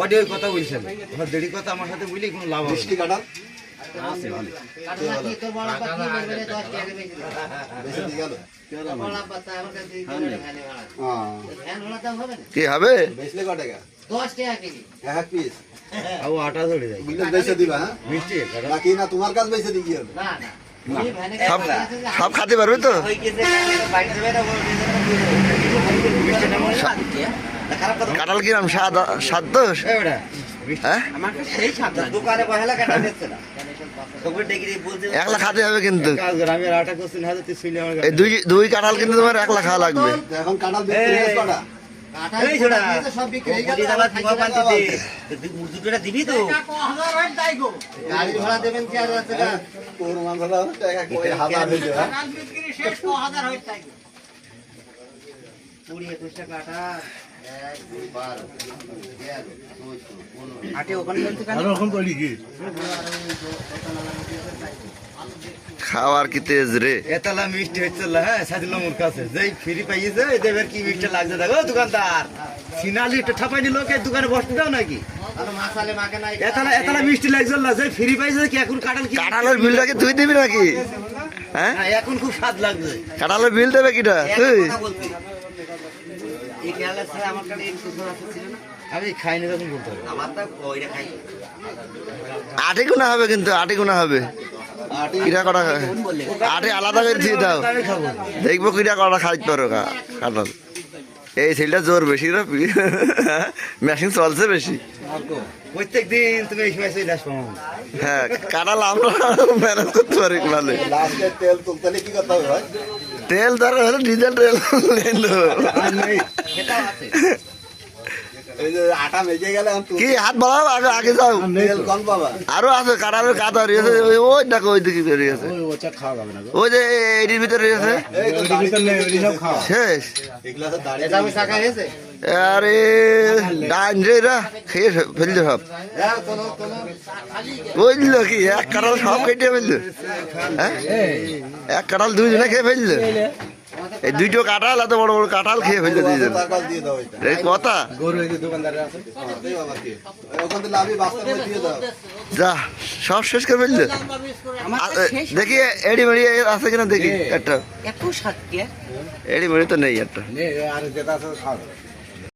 ওটি ওই কথা বলছেন? ওর দেরি কথা আমার সাথে বলি কোনো লাভ হবে মিষ্টি কাঁঠাল? আছে ভালো। কাটলা কি তোর বড় আপা কি বলবে রে, দশ টাকা বেশি দিবে। বেশি দিয়ে গেল বড় আপা তা আমার কাছে দিয়ে দিবে রে ফ্যানে ভাড়া। হ্যাঁ হবে? কি হবে? হ্যাঁ সব খাতে পারবে তো? কাঁঠাল কিরাম স্বাদ স্বাদ দোষ একলা খাতে হবে কিন্তু। দুই দুই কাঁঠাল কিন্তু তোমার একলা খাওয়া লাগবে। এখন কাঁঠাল কুড়ি একুশ টাকা আটা এক দুই বারো তেরো চোদ্দ পনেরো খাওয়ার কি তেজ রে? এতলা মিষ্টি হচ্ছে হ্যাঁ সাজিল মোর কাছে। যেই ফ্রি পাইয়েছে এই দেবের কি মিষ্টি লাগছে দেখো দোকানদার। সিনালি একটু ঠাপাই নিল কে দোকানে বসতে দাও নাকি? এতলা এতলা মিষ্টি না ফ্রি পাইছে কি এখন কাঁঠাল কি কাঁঠালের বিলটা কি তুই দিবি নাকি? হ্যাঁ? এখন খুব স্বাদ লাগছে। বিল দেবে কিটা? তুই? এই কেরালা ছেড়ে আমার কাছে এই ছিল না। আমি খাইনি তখন বলতে হবে। আমার তো ওইটা খাই। আটে গুণা হবে কিন্তু আটে গুণা হবে। কিরা কটা আটে আলাদা করে দিয়ে দাও। দেখব কিরা কটা খাইতে পারো কা- কাঁঠাল এই ছেলেটা জোর বেশি রে মেশিন চলছে বেশি। প্রত্যেক দিন তুমি এই সময় চলে আসব। হ্যাঁ কাঁঠাল আমরা ম্যানেজ করতে পারি ভালো তেল তুলতে কি করতে হবে তেল ধরো হলে ডিজেল তেল নিলো। আর নেই সেটাও আছে এই যে আটা মেজে গেলে কি হাত বাড়াও আগে আগে যাও। কম আরও আছে রয়েছে ওই ওই দেখো ওই দিকে রয়েছে ওই যে এটির ভিতরে রয়েছে। শেষ। আরে এরা খেয়ে সব। হ্যাঁ কোনো কোনো বুঝলো কি এক কাঁঠাল সব কেটে ফেলল হ্যাঁ? এক কাঁঠাল দুইজনে খেয়ে ফেলল এই দুইটো কাঁঠাল এত বড় বড় কাঁঠাল খেয়ে ফেলল দুইজন তার কাছে দিয়ে দাও এটা। এই কথা? যা সব শেষ করে ফেললে দেখি এডি মেড়ি আছে কিনা দেখি একটা। এডি মেড়ি তো নেই একটা। আর যেটা আছে খাও